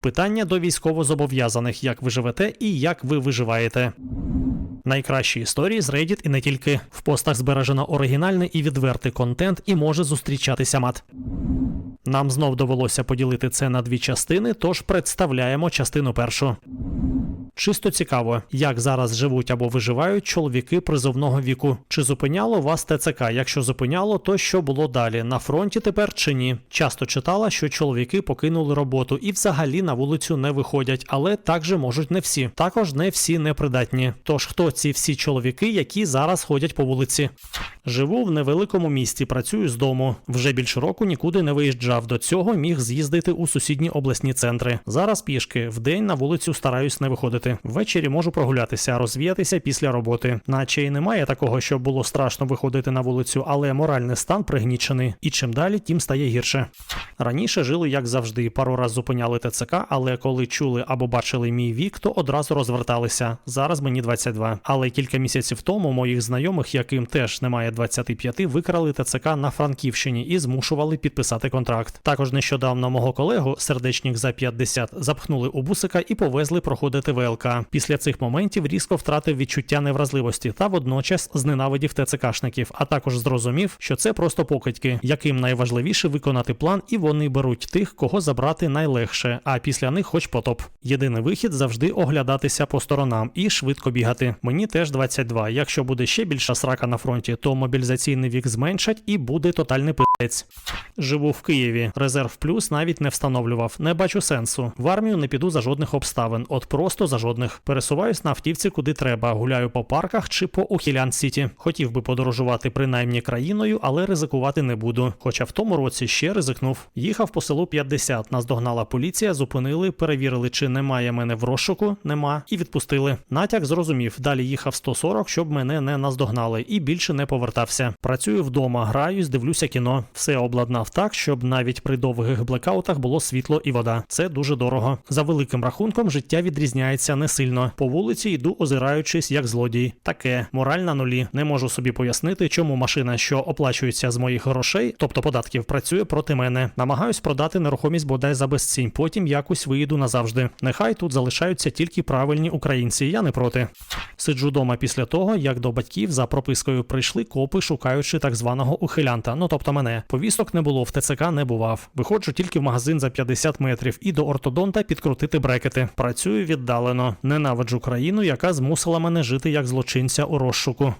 Питання до військовозобов'язаних, як ви живете і як ви виживаєте. Найкращі історії з Reddit і не тільки. В постах збережено оригінальний і відвертий контент і може зустрічатися мат. Нам знов довелося поділити це на дві частини, тож представляємо частину першу. Чисто цікаво, як зараз живуть або виживають чоловіки призовного віку. Чи зупиняло вас ТЦК? Якщо зупиняло, то що було далі? На фронті тепер чи ні? Часто читала, що чоловіки покинули роботу і взагалі на вулицю не виходять, але так же можуть не всі. Також не всі непридатні. Тож хто ці всі чоловіки, які зараз ходять по вулиці? Живу в невеликому місті, працюю з дому. Вже більше року нікуди не виїжджав. До цього міг з'їздити у сусідні обласні центри. Зараз пішки вдень на вулицю стараюсь не виходити. Ввечері можу прогулятися, розвіятися після роботи. Наче й немає такого, щоб було страшно виходити на вулицю, але моральний стан пригнічений. І чим далі, тим стає гірше. Раніше жили як завжди, пару раз зупиняли ТЦК, але коли чули або бачили мій вік, то одразу розверталися. Зараз мені 22. Але кілька місяців тому моїх знайомих, яким теж немає 25, викрали ТЦК на Франківщині і змушували підписати контракт. Також нещодавно мого колегу, сердечник за 50, запхнули у бусика і повезли проходити ВЛК. Після цих моментів різко втратив відчуття невразливості та водночас зненавидів ТЦКшників, а також зрозумів, що це просто покидьки, яким найважливіше виконати план, і вони беруть тих, кого забрати найлегше, а після них хоч потоп. Єдиний вихід завжди оглядатися по сторонам і швидко бігати. Мені теж 22. Якщо буде ще більша срака на фронті, то мобілізаційний вік зменшать і буде тотальний пи***ець. Живу в Києві. Резерв плюс навіть не встановлював. Не бачу сенсу. В армію не піду за жодних обставин, от просто за жодних. Пересуваюсь на автівці куди треба, гуляю по парках чи по Ухілян Сіті. Хотів би подорожувати принаймні країною, але ризикувати не буду. Хоча в тому році ще ризикнув. Їхав по селу 50, нас догнала поліція, зупинили, перевірили, чи немає мене в розшуку, нема, і відпустили. Натяк зрозумів. Далі їхав 140, щоб мене не наздогнали, і більше не повертався. Працюю вдома, граюсь, дивлюся кіно. Все обладнав так, щоб навіть при довгих блекаутах було світло і вода. Це дуже дорого. За великим рахунком, життя відрізняється не сильно. По вулиці йду, озираючись як злодій. Таке мораль на нулі. Не можу собі пояснити, чому машина, що оплачується з моїх грошей, тобто податків, працює проти мене. Намагаюсь продати нерухомість бодай за безцінь. Потім якось виїду назавжди. Нехай тут залишаються тільки правильні українці. Я не проти. Сиджу дома після того, як до батьків за пропискою прийшли копи, шукаючи так званого ухилянта. Ну тобто мене. Повісток не було, в ТЦК не бував. Виходжу тільки в магазин за 50 метрів і до ортодонта підкрутити брекети. Працюю віддалено. Ненавиджу країну, яка змусила мене жити як злочинця у розшуку.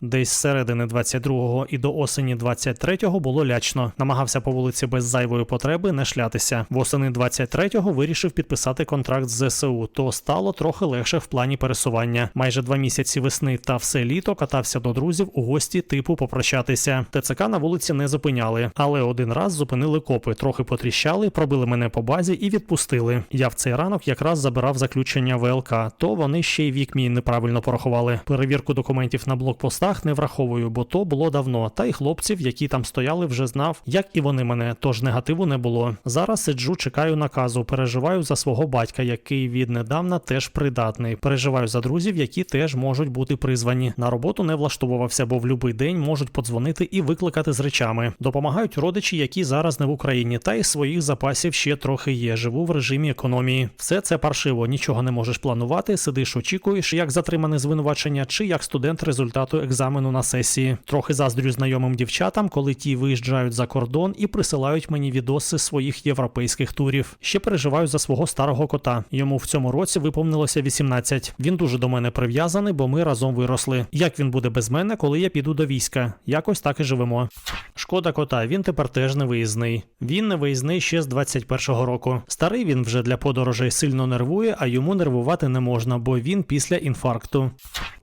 Десь з середини 22-го і до осені 23-го було лячно. Намагався по вулиці без зайвої потреби не шлятися. Восени 23-го вирішив підписати контракт з ЗСУ, то стало трохи легше в плані пересування. Майже два місяці весни та все літо катався до друзів у гості типу попрощатися. ТЦК на вулиці не зупиняли, але один раз зупинили копи, трохи потріщали, пробили мене по базі і відпустили. Я в цей ранок якраз забирав заключення ВЛК, то вони ще й вік мій неправильно порахували. Перевірку документів на блокпостах не враховую, бо то було давно. Та й хлопців, які там стояли, вже знав, як і вони мене, тож негативу не було. Зараз сиджу, чекаю наказу, переживаю за свого батька, який віднедавна теж придатний. Переживаю за друзів, які теж можуть бути призвані. На роботу не влаштовувався, бо в будь-який день можуть подзвонити і викликати з речами. Допомагають родичі, які зараз не в Україні, та й своїх запасів ще трохи є. Живу в режимі економії. Все це паршиво, нічого не можеш планувати. Сидиш, очікуєш, як затримане звинувачення, чи як студент результату екзамену на сесії. Трохи заздрю знайомим дівчатам, коли ті виїжджають за кордон і присилають мені відоси своїх європейських турів. Ще переживаю за свого старого кота. Йому в цьому році виповнилося 18. Він дуже до мене прив'язаний, бо ми разом виросли. Як він буде без мене, коли я піду до війська? Якось так і живемо. Шкода кота, він тепер теж не виїзний. Він не виїзний ще з 21-го року. Старий він вже для подорожей сильно нервує, а йому нервувати не можна, бо він після інфаркту.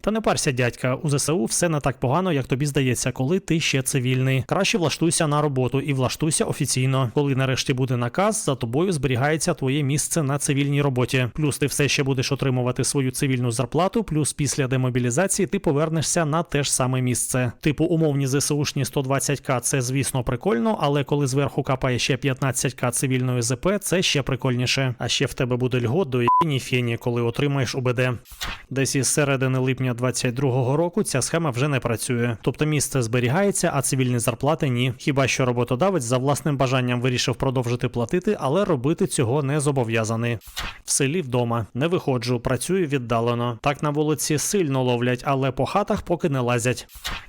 Та не парся, дядька, у ЗСУ все не так погано, як тобі здається, коли ти ще цивільний. Краще влаштуйся на роботу і влаштуйся офіційно. Коли нарешті буде наказ, за тобою зберігається твоє місце на цивільній роботі. Плюс ти все ще будеш отримувати свою цивільну зарплату, плюс після демобілізації ти повернешся на те ж саме місце. Типу умовні ЗСУшні 120к це звісно. прикольно, але коли зверху капає ще 15к цивільної ЗП, це ще прикольніше. А ще в тебе буде льгот до єні фені, коли отримаєш УБД. Десь із середини липня 22-го року ця схема вже не працює. Тобто місце зберігається, а цивільні зарплати ні. Хіба що роботодавець за власним бажанням вирішив продовжити платити, але робити цього не зобов'язаний. В селі вдома не виходжу, працюю віддалено. Так на вулиці сильно ловлять, але по хатах поки не лазять.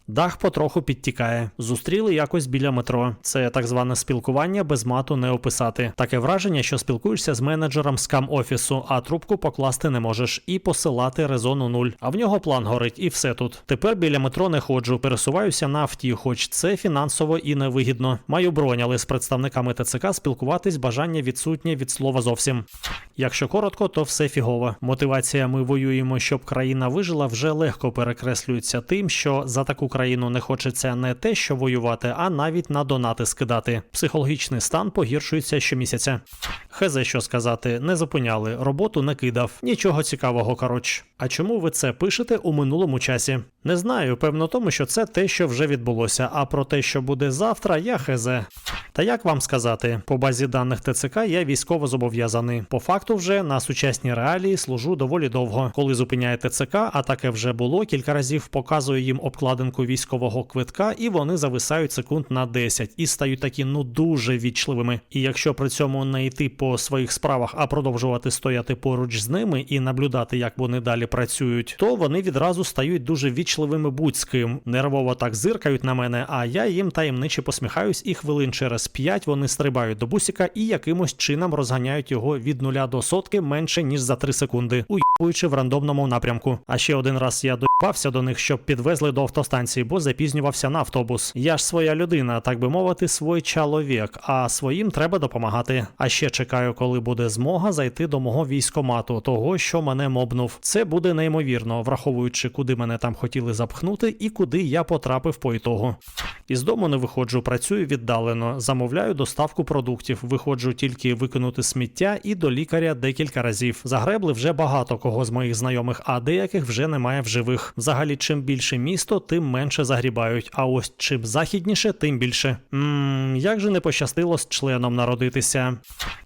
Дах потроху підтікає. Зустріли якось біля метро. Це так зване спілкування без мату не описати. Таке враження, що спілкуєшся з менеджером скам офісу, а трубку покласти не можеш і посилати резону нуль. А в нього план горить, і все тут. Тепер біля метро не ходжу, пересуваюся на авті, хоч це фінансово і невигідно. Маю бронь, але з представниками ТЦК спілкуватись бажання відсутнє від слова зовсім. Якщо коротко, то все фігово. Мотивація ми воюємо, щоб країна вижила, вже легко перекреслюється тим, що за таку країну не хочеться не те, що воювати, а навіть на донати скидати. Психологічний стан погіршується щомісяця. Хезе, що сказати, не зупиняли, роботу не кидав. Нічого цікавого, коротше. А чому ви це пишете у минулому часі? Не знаю, певно тому, що це те, що вже відбулося. А про те, що буде завтра, я хезе. Та як вам сказати, по базі даних ТЦК я військово зобов'язаний. По факту, вже на сучасній реалії служу доволі довго. Коли зупиняє ТЦК, а таке вже було, кілька разів показую їм обкладинку військового квитка, і вони зависають секунд на 10 і стають такі ну дуже вічливими. І якщо при цьому не йти по своїх справах, а продовжувати стояти поруч з ними і наблюдати, як вони далі працюють, то вони відразу стають дуже вічливими будь з ким. Нервово так зиркають на мене, а я їм таємниче посміхаюсь, і хвилин через 5 вони стрибають до бусіка і якимось чином розганяють його від нуля до сотки менше ніж за 3 секунди, уїбуючи в рандомному напрямку. А ще один раз я доїбався до них, щоб підвезли до автостанції, бо запізнювався на автобус. Я ж своя людина, так би мовити, свій чоловік, а своїм треба допомагати. А ще чекаю, коли буде змога зайти до мого військомату, того, що мене мобнув. Це буде неймовірно, враховуючи, куди мене там хотіли запхнути і куди я потрапив по ітогу. Із дому не виходжу, працюю віддалено, замовляю доставку продуктів, виходжу тільки викинути сміття і до лікаря декілька разів. Загребли вже багато кого з моїх знайомих, а деяких вже немає в живих. Взагалі, чим більше місто, тим менше загрібають. А ось чим західніше, тим більше. Ммм, як же не пощастило з членом народитися.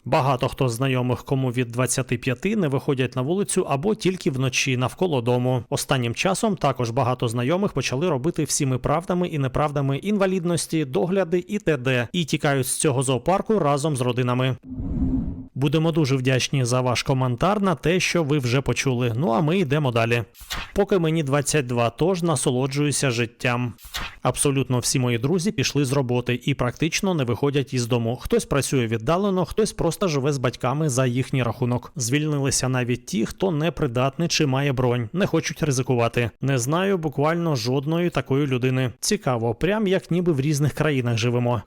Багато хто з знайомих, кому від 25 не виходять на вулицю або тільки вночі навколо дому. Останнім часом також багато знайомих почали робити всіми правдами і неправдами інвалідності, догляди і т.д. і тікають з цього зоопарку разом з родинами. Будемо дуже вдячні за ваш коментар на те, що ви вже почули. Ну а ми йдемо далі. Поки мені 22, тож насолоджуюся життям. Абсолютно всі мої друзі пішли з роботи і практично не виходять із дому. Хтось працює віддалено, хтось просто живе з батьками за їхній рахунок. Звільнилися навіть ті, хто не придатний чи має бронь, не хочуть ризикувати. Не знаю буквально жодної такої людини. Цікаво, прям як ніби в різних країнах живемо.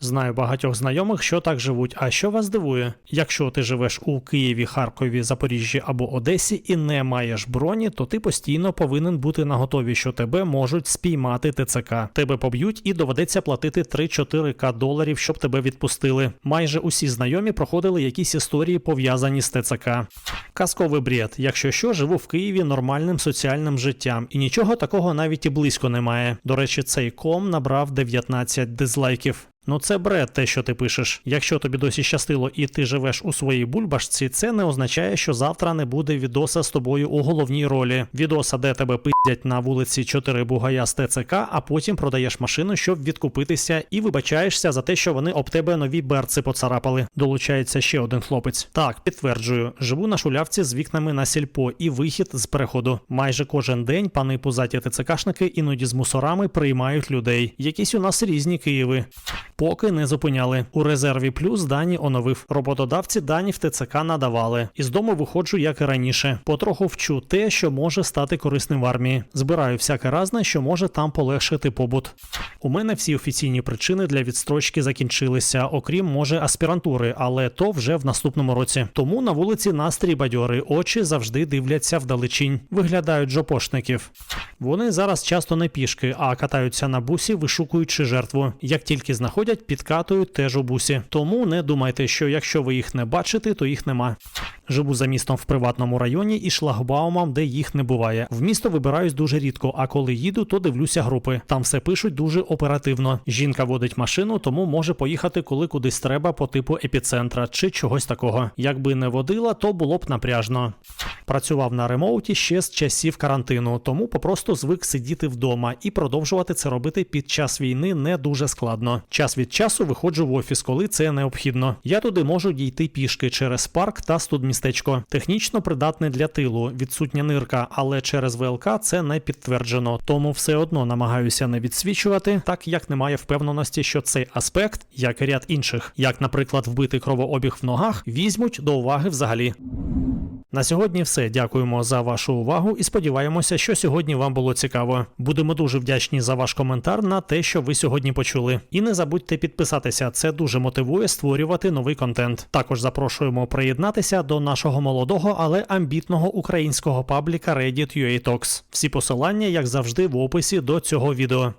Знаю багатьох знайомих, що так живуть. А що вас дивує? Якщо ти живеш у Києві, Харкові, Запоріжжі або Одесі і не маєш броні, то ти постійно повинен бути наготові, що тебе можуть спіймати ТЦК. Тебе поб'ють і доведеться платити 3-4к доларів, щоб тебе відпустили. Майже усі знайомі проходили якісь історії пов'язані з ТЦК. Казковий бред. Якщо що, живу в Києві нормальним соціальним життям, і нічого такого навіть і близько немає. До речі, цей ком набрав 19 дизлайків. Ну це бред, те, що ти пишеш. Якщо тобі досі щастило і ти живеш у своїй бульбашці, це не означає, що завтра не буде відоса з тобою у головній ролі. Відоса, де тебе пиздять на вулиці 4 бугая з ТЦК, а потім продаєш машину, щоб відкупитися, і вибачаєшся за те, що вони об тебе нові берци поцарапали. Долучається ще один хлопець. Так, підтверджую, живу на шулявці з вікнами на сільпо і вихід з переходу. Майже кожен день пани пузаті ТЦКшники іноді з мусорами приймають людей. Якісь у нас різні Києви. Поки не зупиняли. У резерві плюс дані оновив. Роботодавці дані в ТЦК надавали. Із дому виходжу, як і раніше. Потроху вчу те, що може стати корисним в армії. Збираю всяке разне, що може там полегшити побут. У мене всі офіційні причини для відстрочки закінчилися, окрім може аспірантури, але то вже в наступному році. Тому на вулиці настрій бадьори, очі завжди дивляться вдалечінь. Виглядають жопошників. Вони зараз часто не пішки, а катаються на бусі, вишукуючи жертву. Як тільки знаходять, підкатують теж у бусі. Тому не думайте, що якщо ви їх не бачите, то їх нема. Живу за містом в приватному районі і шлагбаумам, де їх не буває. В місто вибираюсь дуже рідко, а коли їду, то дивлюся групи. Там все пишуть дуже оперативно. Жінка водить машину, тому може поїхати, коли кудись треба по типу епіцентра чи чогось такого. Якби не водила, то було б напряжно. Працював на ремоуті ще з часів карантину, тому попросту звик сидіти вдома і продовжувати це робити під час війни не дуже складно. Час від часу виходжу в офіс, коли це необхідно. Я туди можу дійти пішки через парк та студмістечко. Технічно придатне для тилу, відсутня нирка, але через ВЛК це не підтверджено. Тому все одно намагаюся не відсвічувати, так як немає впевненості, що цей аспект, як і ряд інших, як, наприклад, вбити кровообіг в ногах, візьмуть до уваги взагалі. На сьогодні все. Дякуємо за вашу увагу і сподіваємося, що сьогодні вам було цікаво. Будемо дуже вдячні за ваш коментар на те, що ви сьогодні почули. І не забудьте підписатися, це дуже мотивує створювати новий контент. Також запрошуємо приєднатися до нашого молодого, але амбітного українського пабліка Reddit UA Talks. Всі посилання, як завжди, в описі до цього відео.